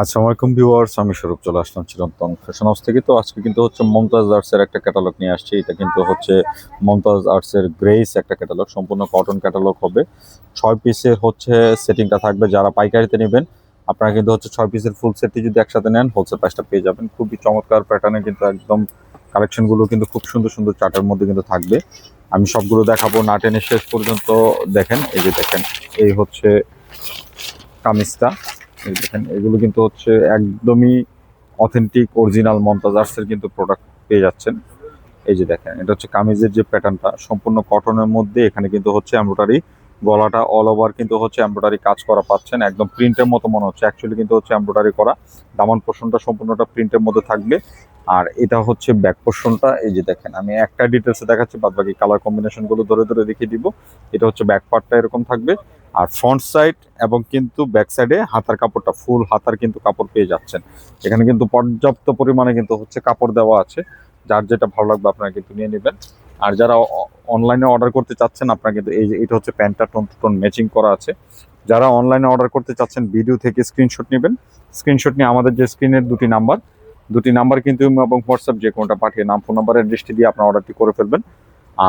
আসসালামু আলাইকুম ভিউয়ার্স, আমি স্বরূপ চলে আসলাম চিরন্তন ফ্যাশন হাউস থেকে। তো আজকে কিন্তু হচ্ছে মমতাজ আর্টসের একটা ক্যাটালগ নিয়ে আসছি। এটা কিন্তু হচ্ছে মমতাজ আর্টসের গ্রেস একটা ক্যাটালগ। সম্পূর্ণ কটন ক্যাটালগ হবে। ছয় পিসের হচ্ছে সেটিংটা থাকবে। যারা পাইকারিতে নেবেন, আপনারা কিন্তু হচ্ছে ছয় পিসের ফুল সেটটি যদি একসাথে নেন হোলসেল প্রাইসটা পেয়ে যাবেন। খুবই চমৎকার প্যাটার্নে কিন্তু একদম কালেকশনগুলো কিন্তু খুব সুন্দর সুন্দর চার্টের মধ্যে কিন্তু থাকবে। আমি সবগুলো দেখাবো না টেনে শেষ পর্যন্ত। দেখেন, এই যে দেখেন, এই হচ্ছে কামিজটা। দেখেন এগুলো কিন্তু হচ্ছে একদমই অথেন্টিক অরিজিনাল মমতাজ আর্টসের কিন্তু প্রোডাক্ট পেয়ে যাচ্ছেন। এই যে দেখেন, এটা হচ্ছে কামিজের যে প্যাটার্নটা সম্পূর্ণ কটনের মধ্যে এখানে কিন্তু হচ্ছে এমব্রয়ডারি গলাটা অল ওভার কিন্তু হচ্ছে এমব্রয়ডারি কাজ করা পাচ্ছেন, একদম প্রিন্টের মতো মনে হচ্ছে। অ্যাকচুয়ালি কিন্তু হচ্ছে এমব্রয়ডারি করা, দামান পোর্শনটা সম্পূর্ণটা প্রিন্টের মধ্যে থাকবে। আর এটা হচ্ছে ব্যাক পোর্শনটা এই যে দেখেন, আমি একটা ডিটেলসে দেখাচ্ছি বাদ বাকি কালার কম্বিনেশনগুলো ধরে ধরে দেখিয়ে দিব। এটা হচ্ছে ব্যাক পার্টটা এরকম থাকবে। আর ফ্রন্ট সাইড এবং কিন্তু ব্যাক সাইডে হাতার কাপড়টা ফুল হাতার কিন্তু কাপড় পেয়ে যাচ্ছেন। এখানে কিন্তু পর্যাপ্ত পরিমাণে কিন্তু হচ্ছে কাপড় দেওয়া আছে। যার যেটা ভালো লাগবে আপনারা কিন্তু নিয়ে নেবেন। আর যারা অনলাইনে অর্ডার করতে চাচ্ছেন, আপনারা কিন্তু এই যে, এটা হচ্ছে প্যান্টটা টোন টোন ম্যাচিং করা আছে। যারা অনলাইনে অর্ডার করতে চাচ্ছেন ভিডিও থেকে স্ক্রিনশট নেবেন। স্ক্রিনশট নিয়ে আমাদের যে স্ক্রিনের দুটি নাম্বার দুটি নাম্বার কিন্তু এবং হোয়াটসঅ্যাপ যে কোনোটা পাঠিয়ে, নাম ফোন নাম্বারের অ্যাড্রেসটি দিয়ে আপনার অর্ডারটি করে ফেলবেন।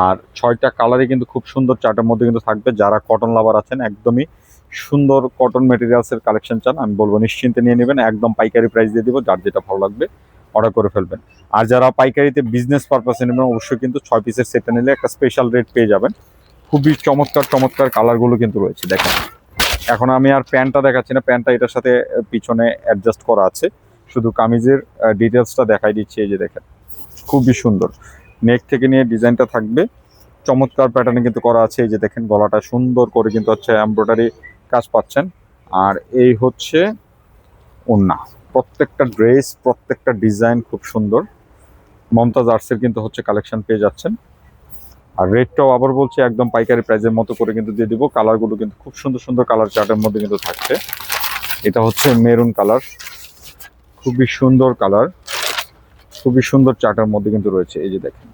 আর ছয়টা কালারই কিন্তু খুব সুন্দর চার্টের মধ্যে কিন্তু থাকবে। যারা কটন লাভার আছেন, একদমই সুন্দর কটন মেটেরিয়ালসের কালেকশন চান, আমি বলব নিশ্চিন্তে নিয়ে নেবেন। একদম পাইকারি প্রাইস দিয়ে দিব, যার যেটা ভালো লাগবে অর্ডার করে ফেলবেন। আর যারা পাইকারিতে বিজনেস পারপাসে নেবেন, অবশ্যই কিন্তু ছয় পিসের সেটটা নিলে একটা স্পেশাল রেট পেয়ে যাবেন। খুবই চমৎকার চমৎকার কালারগুলো কিন্তু রয়েছে, দেখেন। এখন আমি আর প্যান্টটা দেখাচ্ছি না, প্যান্টটা এটার সাথে পিছনে অ্যাডজাস্ট করা আছে। শুধু কামিজের ডিটেলসটা দেখাই দিচ্ছি, এই যে দেখেন। খুবই সুন্দর। নেক থেকে নিয়ে ডিজাইনটা থাকবে। চমৎকার প্যাটার্নে কিন্তু করা আছে, এই যে দেখেন গলাটা সুন্দর করে কিন্তু হচ্ছে এমব্রয়ডারি কাজ পাচ্ছেন। আর এই হচ্ছে ওন্না প্রত্যেকটা ড্রেস প্রত্যেকটা ডিজাইন খুব সুন্দর। মমতাজ আর্টসের কিন্তু হচ্ছে কালেকশন পেয়ে যাচ্ছেন। আর রেটটাও আবার বলছি, একদম পাইকারি প্রাইজের মতো করে কিন্তু দিয়ে দিব। কালারগুলো কিন্তু খুব সুন্দর সুন্দর কালার চার্টের মধ্যে কিন্তু থাকছে। এটা হচ্ছে মেরুন কালার খুবই সুন্দর কালার খুবই সুন্দর চার্টের মধ্যে কিন্তু রয়েছে, এই যে দেখেন।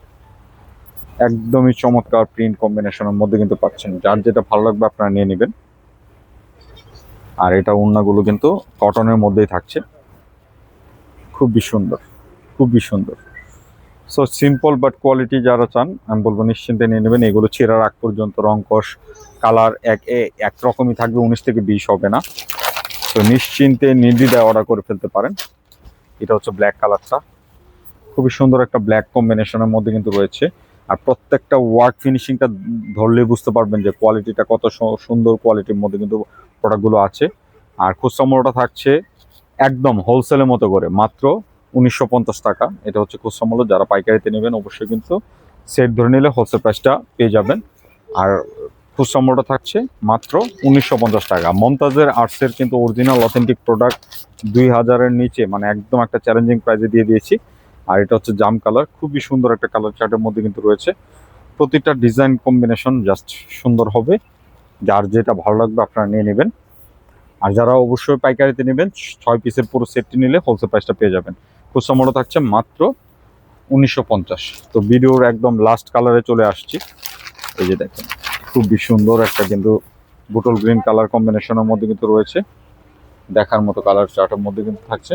একদমই চমৎকার প্রিন্ট কম্বিনেশনের মধ্যে কিন্তু পাচ্ছেন। যার যেটা ভালো লাগবে আপনারা নিয়ে নেবেন। আর এটা ওড়নাগুলো কিন্তু কটনের মধ্যেই থাকছে। খুবই সুন্দর খুবই সুন্দর। সো সিম্পল বাট কোয়ালিটি যারা চান, আমি বলব নিশ্চিন্তে নিয়ে নেবেন। এগুলো ছেঁড়ার আগ পর্যন্ত রংকশ কালার এক, এ- একরকমই থাকবে, উনিশ থেকে বিশ হবে না। তো নিশ্চিন্তে নির্দ্বিধায় অর্ডার করে ফেলতে পারেন। এটা হচ্ছে ব্ল্যাক কালারটা খুবই সুন্দর একটা ব্ল্যাক কম্বিনেশনের মধ্যে কিন্তু রয়েছে। আর প্রত্যেকটা ওয়ার্ক ফিনিশিংটা ধরলে বুঝতে পারবেন যে কোয়ালিটিটা কত সুন্দর কোয়ালিটির মধ্যে কিন্তু প্রোডাক্টগুলো আছে। আর খুচরা মূল্যটা থাকছে একদম হোলসেলের মতো করে, মাত্র উনিশশো পঞ্চাশ টাকা। এটা হচ্ছে খুচরা মূল্য যারা পাইকারিতে নেবেন অবশ্যই কিন্তু সেট ধরে নিলে হোলসেল প্রাইসটা পেয়ে যাবেন। আর খুচরা মূল্যটা থাকছে মাত্র উনিশশো পঞ্চাশ টাকা। মমতাজের আর্টসের কিন্তু অরিজিনাল অথেন্টিক প্রোডাক্ট দুই হাজারের নিচে মানে একদম একটা চ্যালেঞ্জিং প্রাইসে দিয়ে দিয়েছি। আর এটা হচ্ছে জাম কালার, খুবই সুন্দর একটা কালার চার্টের মধ্যে কিন্তু রয়েছে। প্রতিটা ডিজাইন কম্বিনেশন জাস্ট সুন্দর হবে। যার যেটা ভালো লাগবে আপনারা নিয়ে নেবেন। আর যারা অবশ্যই পাইকারিতে নেবেন, ছয় পিসের পুরো সেটটি নিলে হোলসেল প্রাইসটা পেয়ে যাবেন। খুচরা মূল্য থাকছে মাত্র উনিশশো পঞ্চাশ। তো ভিডিওর একদম লাস্ট কালারে চলে আসছি। এই যে দেখেন, খুবই সুন্দর একটা কিন্তু বুটল গ্রিন কালার কম্বিনেশনের মধ্যে কিন্তু রয়েছে। দেখার মতো কালার চার্টের মধ্যে কিন্তু থাকছে।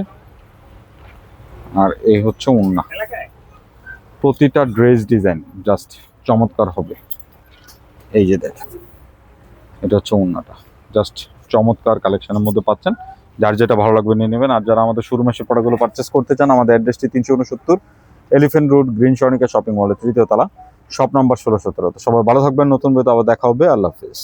আর এই হচ্ছে উন্না প্রতিটা ড্রেস ডিজাইন জাস্ট চমৎকার হবে। এই যে দেখেন, এটা হচ্ছে উন্নাটা জাস্ট চমৎকার কালেকশনের মধ্যে পাচ্ছেন। যার যেটা ভালো লাগবে নিয়ে নেবেন। আর যারা আমাদের শুরু মাসে প্রোডাক্টগুলো পারচেস করতে চান, আমাদের অ্যাড্রেসটি তিনশো উনসত্তর elephant road green Swarnika shopping মলের তৃতীয় তলা শপ নাম্বার ষোলো সতেরো। তো সবাই ভালো থাকবেন, নতুন বইতে আবার দেখা হবে। আল্লাহ হাফিজ।